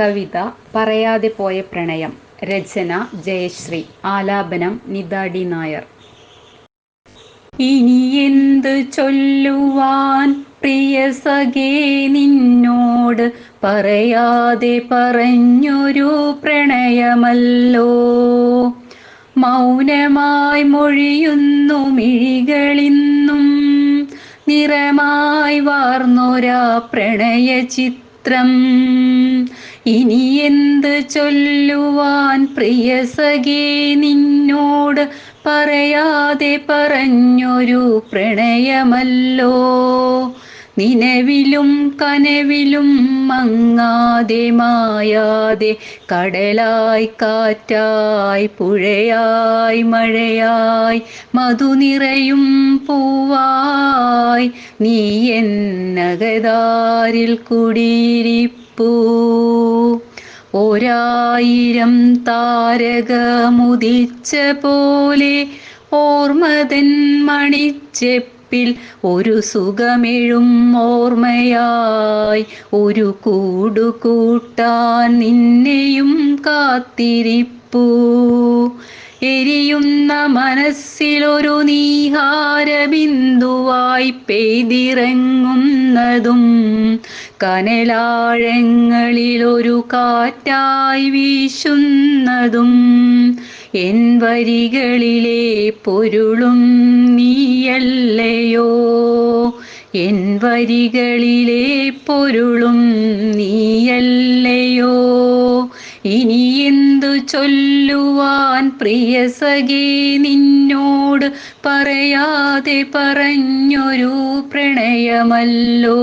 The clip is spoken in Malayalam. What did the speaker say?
കവിത പറയാതെ പോയ പ്രണയം. രചന ജയശ്രീ. ആലാപനം നിതാടി നായർ. ഇനി എന്ത് ചൊല്ലുവാൻ പ്രിയ സഖേ നിന്നോട് പറയാതെ പറഞ്ഞൊരു പ്രണയമല്ലോ. മൗനമായി മൊഴിയുന്നു മിഴികളിന്നും നിറമായി വാർന്നൊരാ പ്രണയ ഇനി എന്ത് ചൊല്ലുവാൻ പ്രിയ സഖേ നിന്നോട് പറയാതെ പറഞ്ഞൊരു പ്രണയമല്ലോ. നിലവിലും കനവിലും മങ്ങാതെ മായാതെ കടലായി കാറ്റായി പുഴയായി മഴയായി മധു നിറയും പൂവായി നീ എന്നകതാരിൽ കുടിയിരിപ്പൂ. ഒരായിരം താരകമുദിച്ച പോലെ ഓർമ്മതൻ മണിച്ചെപ്പിൽ ഒരു സുഖമെഴും ഓർമ്മയായി. ഒരു കൂടുകൂട്ടാൻ നിന്നെയും കാത്തിരിപ്പൂ. എരിയുന്ന മനസ്സിലൊരു നീഹാര ബിന്ദുവായി പെയ്തിറങ്ങുന്നതും കനലാഴങ്ങളിലൊരു കാറ്റായി വീശുന്നതും എൻ വരികളിലെ പൊരുളും നീയല്ലയോ? എൻ വരികളിലെ പൊരുളും നീയല്ലയോ? ഇനി എന്തു ചൊല്ലുവാൻ പ്രിയ സഖേ നിന്നോട് പറയാതെ പറഞ്ഞൊരു പ്രണയമല്ലോ?